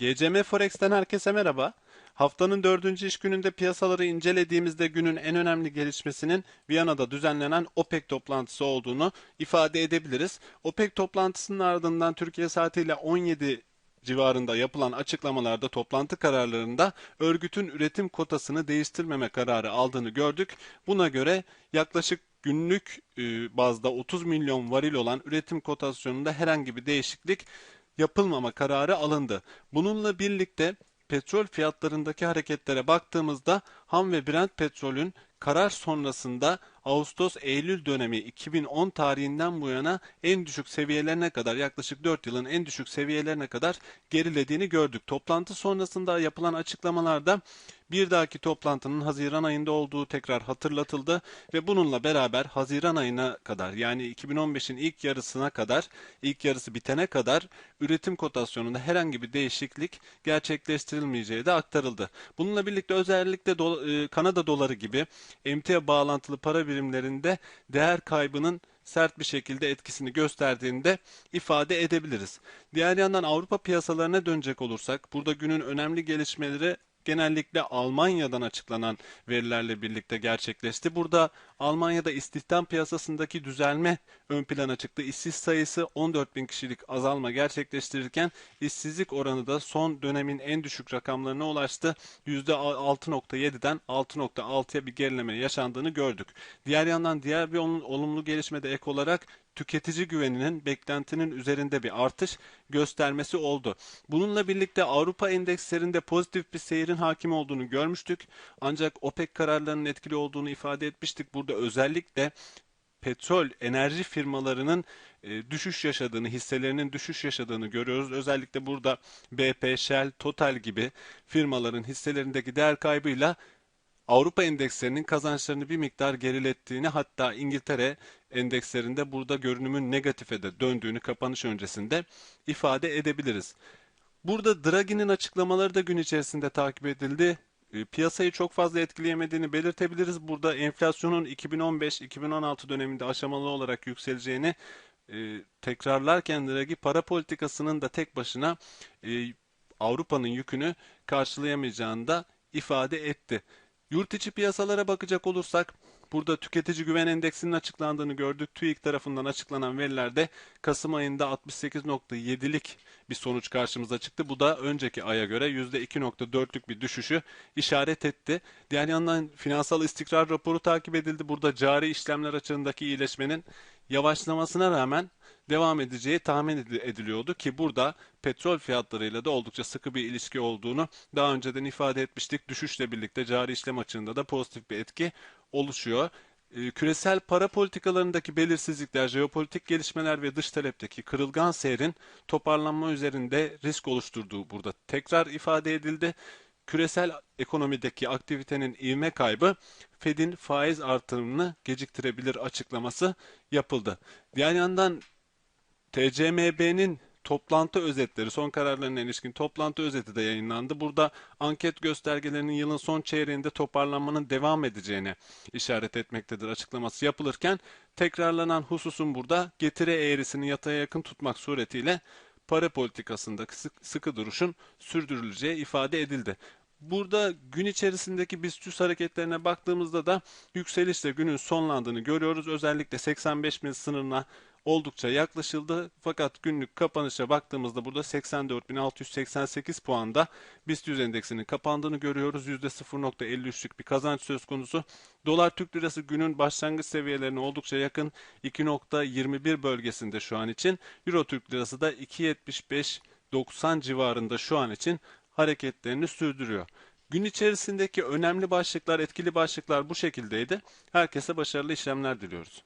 GCM Forex'ten herkese merhaba. Haftanın dördüncü iş gününde piyasaları incelediğimizde günün en önemli gelişmesinin Viyana'da düzenlenen OPEC toplantısı olduğunu ifade edebiliriz. OPEC toplantısının ardından Türkiye saatiyle 17 civarında yapılan açıklamalarda toplantı kararlarında örgütün üretim kotasını değiştirmeme kararı aldığını gördük. Buna göre yaklaşık günlük e, bazda 30 milyon varil olan üretim kotasyonunda herhangi bir değişiklik yapılmama kararı alındı. Bununla birlikte petrol fiyatlarındaki hareketlere baktığımızda ham ve Brent petrolün karar sonrasında Ağustos-Eylül dönemi 2010 tarihinden bu yana en düşük seviyelerine kadar yaklaşık 4 yılın en düşük seviyelerine kadar gerilediğini gördük. Toplantı sonrasında yapılan açıklamalarda bir dahaki toplantının Haziran ayında olduğu tekrar hatırlatıldı ve bununla beraber Haziran ayına kadar yani 2015'in ilk yarısına kadar ilk yarısı bitene kadar üretim kotasyonunda herhangi bir değişiklik gerçekleştirilmeyeceği de aktarıldı. Bununla birlikte özellikle do e, Kanada doları gibi emtia bağlantılı para birimlerinde değer kaybının sert bir şekilde etkisini gösterdiğini de ifade edebiliriz. Diğer yandan Avrupa piyasalarına dönecek olursak burada günün önemli gelişmeleri genellikle Almanya'dan açıklanan verilerle birlikte gerçekleşti. Burada Almanya'da istihdam piyasasındaki düzelme ön plana çıktı. İşsiz sayısı 14 bin kişilik azalma gerçekleştirirken işsizlik oranı da son dönemin en düşük rakamlarına ulaştı. %6.7'den 6.6'ya bir gerileme yaşandığını gördük. Diğer yandan diğer bir olumlu gelişme de ek olarak tüketici güveninin beklentinin üzerinde bir artış göstermesi oldu. Bununla birlikte Avrupa endekslerinde pozitif bir seyirin hakim olduğunu görmüştük. Ancak OPEC kararlarının etkili olduğunu ifade etmiştik. Burada özellikle petrol enerji firmalarının e, düşüş yaşadığını, hisselerinin düşüş yaşadığını görüyoruz. Özellikle burada BP, Shell, Total gibi firmaların hisselerindeki değer kaybıyla Avrupa endekslerinin kazançlarını bir miktar gerilettiğini hatta İngiltere endekslerinde burada görünümün negatife de döndüğünü kapanış öncesinde ifade edebiliriz. Burada Draghi'nin açıklamaları da gün içerisinde takip edildi. E, piyasayı çok fazla etkileyemediğini belirtebiliriz. Burada enflasyonun 2015-2016 döneminde aşamalı olarak yükseleceğini e, tekrarlarken Draghi para politikasının da tek başına e, Avrupa'nın yükünü karşılayamayacağını da ifade etti. Yurt içi piyasalara bakacak olursak burada tüketici güven endeksinin açıklandığını gördük. TÜİK tarafından açıklanan verilerde Kasım ayında 68.7'lik bir sonuç karşımıza çıktı. Bu da önceki aya göre %2.4'lük bir düşüşü işaret etti. Diğer yandan finansal istikrar raporu takip edildi. Burada cari işlemler açığındaki iyileşmenin yavaşlamasına rağmen devam edeceği tahmin ediliyordu ki burada petrol fiyatlarıyla da oldukça sıkı bir ilişki olduğunu daha önceden ifade etmiştik. Düşüşle birlikte cari işlem açığında da pozitif bir etki oluşuyor. Ee, küresel para politikalarındaki belirsizlikler, jeopolitik gelişmeler ve dış talepteki kırılgan seyrin toparlanma üzerinde risk oluşturduğu burada tekrar ifade edildi. Küresel ekonomideki aktivitenin ivme kaybı Fed'in faiz artırımını geciktirebilir açıklaması yapıldı. Diğer yandan TCMB'nin toplantı özetleri, son kararlarına ilişkin toplantı özeti de yayınlandı. Burada anket göstergelerinin yılın son çeyreğinde toparlanmanın devam edeceğine işaret etmektedir açıklaması yapılırken tekrarlanan hususun burada getiri eğrisini yataya yakın tutmak suretiyle para politikasındaki sıkı duruşun sürdürüleceği ifade edildi. Burada gün içerisindeki BIST hareketlerine baktığımızda da yükselişle günün sonlandığını görüyoruz. Özellikle 85 bin sınırına oldukça yaklaşıldı. Fakat günlük kapanışa baktığımızda burada 84.688 puanda BIST 100 endeksinin kapandığını görüyoruz. %0.53'lük bir kazanç söz konusu. Dolar Türk Lirası günün başlangıç seviyelerine oldukça yakın 2.21 bölgesinde şu an için. Euro Türk Lirası da 2.75-90 civarında şu an için hareketlerini sürdürüyor. Gün içerisindeki önemli başlıklar, etkili başlıklar bu şekildeydi. Herkese başarılı işlemler diliyoruz.